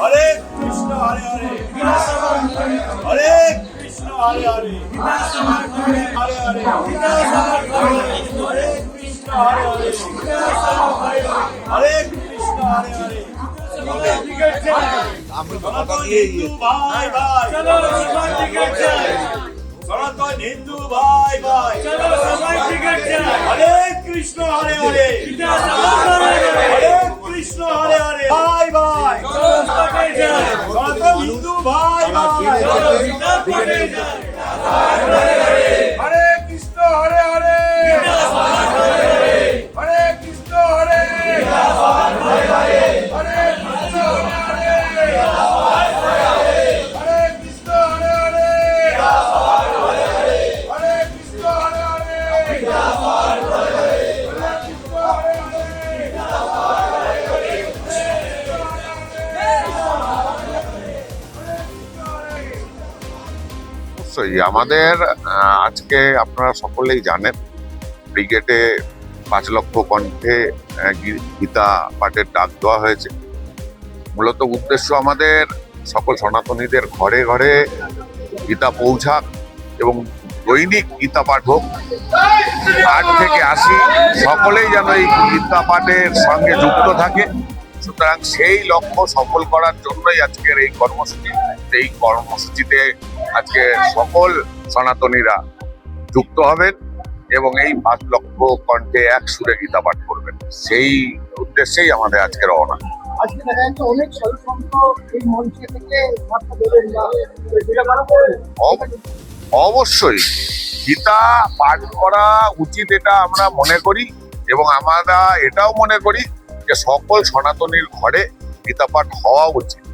হরে কৃষ্ণ, হরে হরে। হরে কৃষ্ণ, হরে হরে। হরে হরে। হরে কৃষ্ণ, হরে হরে। হরে কৃষ্ণ, হরে হরে। ভাই ভাই। সনাতন হিন্দু, ভাই ভাই। হরে কৃষ্ণ, হরে হরে। ভাই ভাই অবশ্যই আমাদের আজকে আপনারা সকলেই জানেন, ব্রিগেডে পাঁচ লক্ষ কণ্ঠে গীতা পাঠের ডাক দেওয়া হয়েছে। মূলত উদ্দেশ্য আমাদের সকল সনাতনীদের ঘরে ঘরে গীতা পৌঁছাক এবং দৈনিক গীতা পাঠ হোক। আট থেকে আসি সকলেই যেন এই গীতা পাঠের সঙ্গে যুক্ত থাকে। সুতরাং সেই লক্ষ্য সফল করার জন্যই আজকের এই কর্মসূচি। এই কর্মসূচিতে আজকে সকল সনাতনীরা যুক্ত হবেন এবং এই পাঁচ লক্ষ কণ্ঠে এক সুরে গীতা পাঠ করবেন। সেই উদ্দেশ্যেই আমাদের আজকে রওনা। অবশ্যই গীতা পাঠ করা উচিত এটা আমরা মনে করি এবং আমরা এটাও মনে করি যে সকল সনাতনীর ঘরে গীতা পাঠ হওয়া উচিত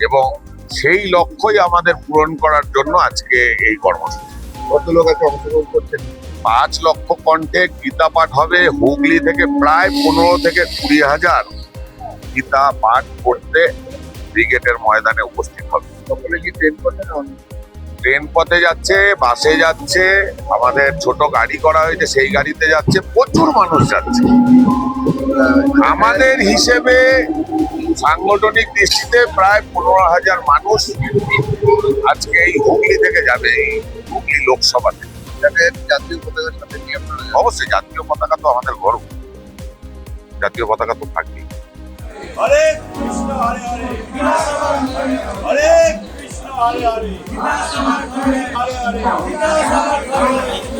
এবং সেই লক্ষ্যই আমাদের পূরণ করার জন্য আজকে এই কর্মসূচি। কত লোক আছে অংশগ্রহণ করছেন। পাঁচ লক্ষ কণ্ঠে গীতা পাঠ হবে হুগলি থেকে প্রায় পনেরো থেকে কুড়ি হাজার গীতা পাঠ করতে ব্রিগেডের ময়দানে উপস্থিত হবে। সকলে কি ট্রেন না ট্রেন পথে যাচ্ছে বাসে যাচ্ছে আমাদের ছোট গাড়ি করা হয়েছে সেই গাড়িতে যাচ্ছে প্রচুর মানুষ যাচ্ছে। আমাদের হিসেবে সাংগঠনিক দৃষ্টিতে প্রায় পনেরো হাজার মানুষ আজকে এই হুগলি থেকে যাবে এই হুগলি লোকসভাতে যাদের জাতীয় পতাকার সাথে নিয়ে অবশ্যই জাতীয় পতাকা তো আমাদের গর্ব। জাতীয় পতাকা তো থাকবেই। হরে কৃষ্ণ হরে হরে। হরে কৃষ্ণ হরে হরে। হরে হরে।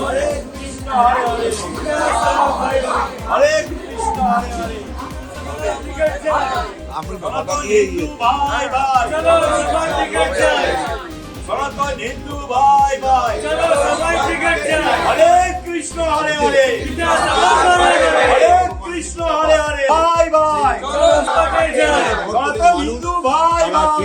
সনাতন হিন্দু ভাই ভাই। সনাতন হিন্দু ভাই ভাই। হরে কৃষ্ণ হরে হরে। হরে কৃষ্ণ হরে হরে। ভাই ভাই। সনাতন হিন্দু ভাই ভাই।